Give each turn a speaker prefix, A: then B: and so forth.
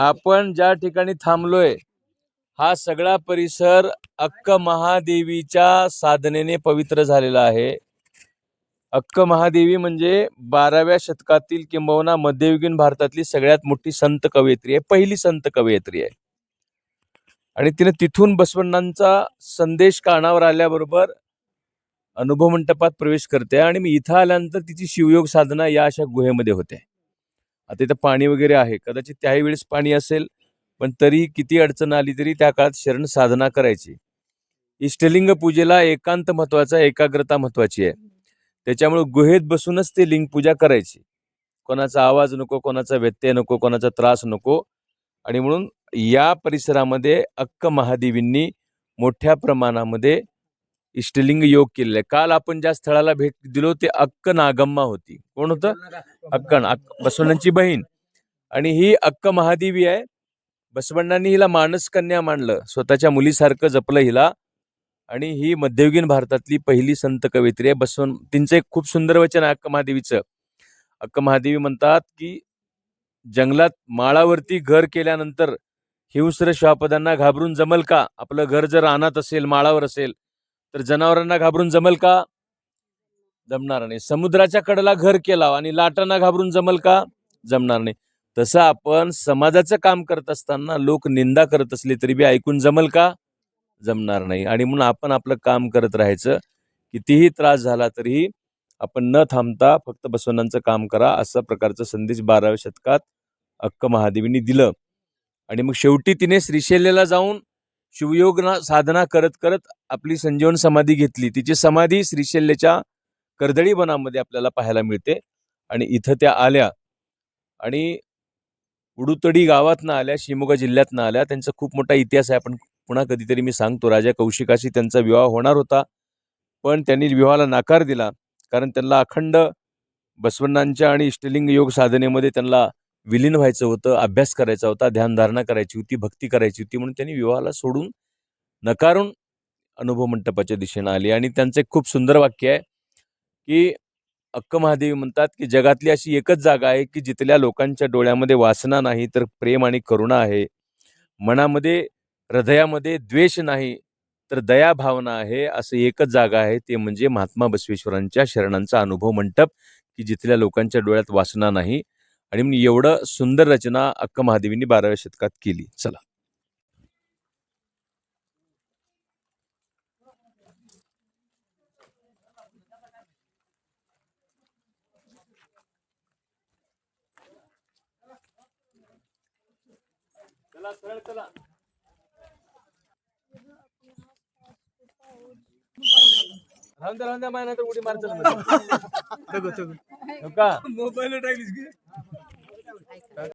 A: आपण ज्या ठिकाणी थांबलोय हा सगळा परिसर अक्क महादेवीच्या साधनेने पवित्र झालेला आहे. अक्क महादेवी म्हणजे बाराव्या शतकातील किंबहुना मध्ययुगीन भारतातली सगळ्यात मोठी संत कवयित्री आहे पहिली संत कवयित्री आहे. आणि तिने तिथून बसवण्णांचा संदेश कानावर आल्याबरोबर अनुभव मंडपात प्रवेश करते आणि मी इथं आल्यानंतर तिची शिवयोग साधना या अशा गुहेमध्ये होते. आता इथं पाणी वगैरे आहे. कदाचित त्याही वेळेस पाणी असेल पण तरी किती अडचण आली तरी त्या काळात शरण साधना करायची. इष्टलिंग पूजेला एकांत महत्त्वाचा एकाग्रता महत्वाची आहे. त्याच्यामुळे गुहेत बसूनच ते लिंग पूजा करायची. कोणाचा आवाज नको कोणाचा व्यत्यय नको कोणाचा त्रास नको. आणि म्हणून या परिसरामध्ये अक्क महादेवींनी मोठ्या प्रमाणामध्ये इष्टलिंग योग केलेले आहे. काल आपण ज्या स्थळाला भेट दिलो ते अक्क नागम्मा होती. कोण होतं? अक्कण अक्क बसवण्णांची बहीण. आणि ही अक्क महादेवी आहे. बसवण्णांनी हिला मानस कन्या मानलं. स्वतःच्या मुलीसारखं जपलं हिला. आणि ही मध्ययुगीन भारतातली पहिली संत कवित्री आहे. बसवन तिचं एक खूप सुंदर वचन आहे अक्क महादेवीचं. अक्क महादेवी म्हणतात की जंगलात माळावरती घर केल्यानंतर हिंस्र श्वापदांना घाबरून जमल का? आपलं घर जर रानात असेल माळावर असेल तर जनावरांना घाबरून जमल का? जमणार नाही. समुद्राच्या कडेला घर केला आणि लाटांना घाबरून जमल का? जमणार नाही. तसं आपण समाजाचं काम करत असताना लोक निंदा करत असले तरी बी ऐकून जमल का? जमणार नाही. आणि म्हणून आपण आपलं काम करत राहायचं. कितीही त्रास झाला तरीही आपण न थांबता फक्त बसवण्णांचं काम करा असा प्रकारचा संदेश बाराव्या शतकात अक्क महादेवींनी दिलं. आणि मग शेवटी तिने श्रीशैल्याला जाऊन शिवयोगना साधना करत करत आपली संजीवन समाधी घेतली. तिची समाधी श्रीशैल्याच्या कर्दळी वनामध्ये आपल्याला पाहायला मिळते. आणि इथं त्या आल्या. आणि उडुतडी गावातनं आल्या शिमोगा जिल्ह्यातनं आल्या. त्यांचा खूप मोठा इतिहास आहे. आपण पुन्हा कधीतरी मी सांगतो. राजा कौशिकाशी त्यांचा विवाह होणार होता. पण त्यांनी विवाहाला नकार दिला. कारण त्यांना अखंड बसवण्णांच्या आणि इष्टलिंग योग साधनेमध्ये त्यांना विलीन व्हायचं होतं अभ्यास करायचा होता ध्यानधारणा करायची होती भक्ती करायची होती म्हणून त्यांनी विवाहाला सोडून नकारून अनुभव मंटपाच्या दिशेनं आली. आणि त्यांचं एक खूप सुंदर वाक्य आहे की अक्क महादेवी म्हणतात की जगातली अशी एकच जागा आहे की जिथल्या लोकांच्या डोळ्यामध्ये वासना नाही तर प्रेम आणि करुणा आहे. मनामध्ये हृदयामध्ये द्वेष नाही तर दया भावना आहे. असं एकच जागा आहे ते म्हणजे महात्मा बसवेश्वरांच्या शरणांचा अनुभव मंटप की जिथल्या लोकांच्या डोळ्यात वासना नाही आणि म्हणून एवढं सुंदर रचना अक्क महादेवींनी बाराव्या शतकात केली. चला. उडी मार चल. मध्ये. हो का?
B: मोबाईल टाकलीस की?